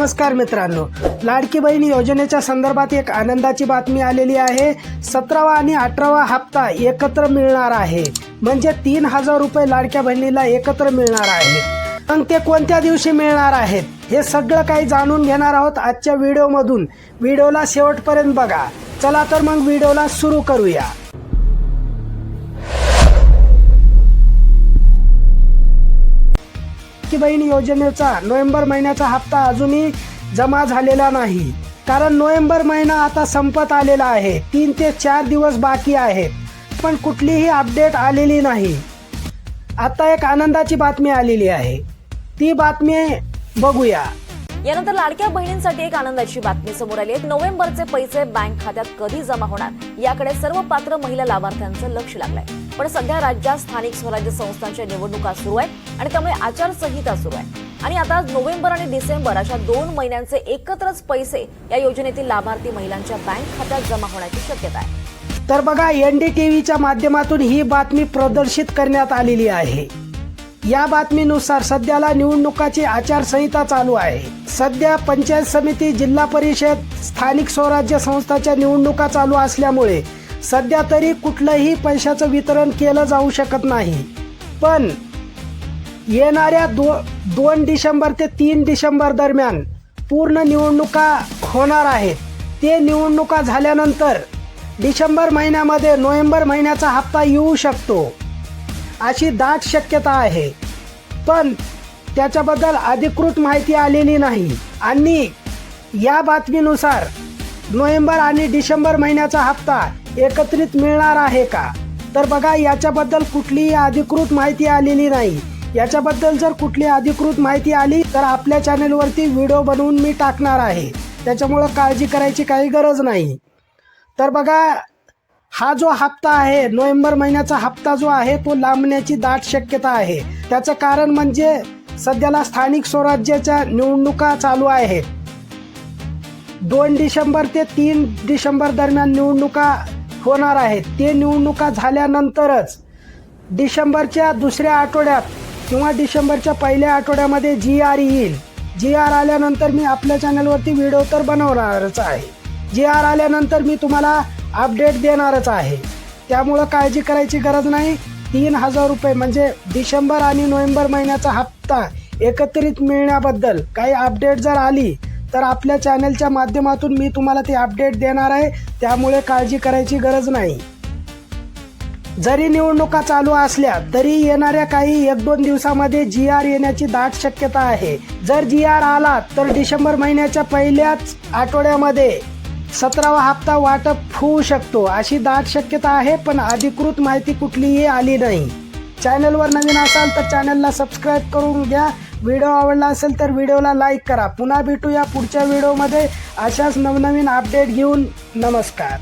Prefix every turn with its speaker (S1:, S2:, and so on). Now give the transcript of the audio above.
S1: नमस्कार मित्रांनो. लाडकी बहीण योजनेच्या संदर्भात एक आनंदाची बातमी आलेली आहे. सतरावा आणि अठरावा हप्ता एकत्र मिळणार आहे. म्हणजे तीन हजार रुपये लाडक्या बहिणीला एकत्र मिळणार आहे. मग ते कोणत्या दिवशी मिळणार आहेत? हे सगळं काही जाणून घेणार आहोत आजच्या व्हिडिओमधून. व्हिडिओला शेवटपर्यंत बघा. चला तर मग व्हिडिओला सुरू करूया. लाडकी बहीण योजनेचा नोव्हेंबर महिन्याचा हप्ता अजूनही जमा झालेला नाही. कारण नोव्हेंबर महिना आता संपत आलेला आहे. तीन ते चार दिवस बाकी आहेत. पण कुठलीही अपडेट आलेली नाही. आता एक आनंदाची बातमी आलेली आहे. ती बातमी बघूया.
S2: यानंतर लाडक्या बहिणींसाठी एक आनंदाची बातमी समोर आली आहे. नोव्हेंबरचे पैसे बँक खात्यात कधी जमा होणार? याकडे सर्व पात्र महिला लाभार्थ्यांचं लक्ष लागलंय. पण सध्या राज्यात स्थानिक स्वराज्य संस्थांच्या निवडणुका सुरू आहेत. आणि त्यामुळे आचारसंहिता सुरू आहे. आणि आता नोव्हेंबर आणि डिसेंबर अशा दोन महिन्यांचे एकत्रच पैसे या योजनेतील लाभार्थी महिलांच्या बँक खात्यात जमा होण्याची शक्यता आहे.
S1: तर बघा एन डी टी व्हीच्या माध्यमातून ही बातमी प्रदर्शित करण्यात आलेली आहे. या बातमीनुसार सध्याला निवडणुकाची आचारसंहिता चालू आहे. सध्या पंचायत समिती जिल्हा परिषद स्थानिक स्वराज्य संस्थाच्या निवडणुका चालू असल्यामुळे सध्या तरी कुठलंही पैशाचं वितरण केलं जाऊ शकत नाही. पण येणाऱ्या दो दोन डिसेंबर ते तीन डिसेंबर दरम्यान पूर्ण निवडणुका होणार आहेत. ते निवडणुका झाल्यानंतर डिसेंबर महिन्यामध्ये नोव्हेंबर महिन्याचा हप्ता येऊ शकतो अशी दाट शक्यता आहे. पण त्याच्याबद्दल अधिकृत माहिती आलेली नाही आणि या बातमीनुसार नोव्हेंबर आणि डिसेंबर महिन्याचा हप्ता एकत्रित मिळणार आहे का? तर बघा याच्याबद्दल कुठलीही अधिकृत माहिती आलेली नाही. याच्याबद्दल जर कुठली अधिकृत माहिती आली तर आपल्या चॅनेलवरती व्हिडिओ बनवून मी टाकणार आहे. त्याच्यामुळं काळजी करायची काही गरज नाही. तर बघा हा जो हप्ता आहे नोव्हेंबर महिन्याचा हप्ता जो आहे तो लांबण्याची दाट शक्यता आहे. त्याचं कारण म्हणजे सध्याला स्थानिक स्वराज्याच्या निवडणुका चालू आहेत. दोन डिसेंबर ते तीन डिसेंबर दरम्यान निवडणुका होणार आहेत. ते निवडणुका झाल्यानंतरच डिसेंबरच्या दुसऱ्या आठवड्यात किंवा डिसेंबरच्या पहिल्या आठवड्यामध्ये जी आर येईल. जी आर आल्यानंतर मी आपल्या चॅनलवरती व्हिडिओ तर बनवणारच आहे. जी आर आल्यानंतर मी तुम्हाला अपडेट देणारच आहे. त्यामुळं काळजी करायची गरज नाही. तीन हजार रुपये म्हणजे डिसेंबर आणि नोव्हेंबर महिन्याचा हप्ता एकत्रित मिळण्याबद्दल काही अपडेट जर आली तर आपल्या चॅनलच्या माध्यमातून मी तुम्हाला ती अपडेट देणार आहे. त्यामुळे काळजी करायची गरज नाही. जरी निवडणुका चालू असल्या तरी येणाऱ्या काही एक दोन दिवसामध्ये जी आर येण्याची दाट शक्यता आहे. जर जी आर आला तर डिसेंबर महिन्याच्या पहिल्याच आठवड्यामध्ये सतरावा हप्ता वाटप होऊ शकतो अशी दाट शक्यता आहे पण अधिकृत माहिती कुठलीही आली नाही. चॅनलवर नवीन असाल तर चॅनलला सबस्क्राईब करून घ्या. व्हिडिओ आवडला असेल तर व्हिडिओला लाईक करा. पुन्हा भेटूया पुढच्या व्हिडिओमध्ये. अशाच नवनवीन अपडेट घेऊन नमस्कार.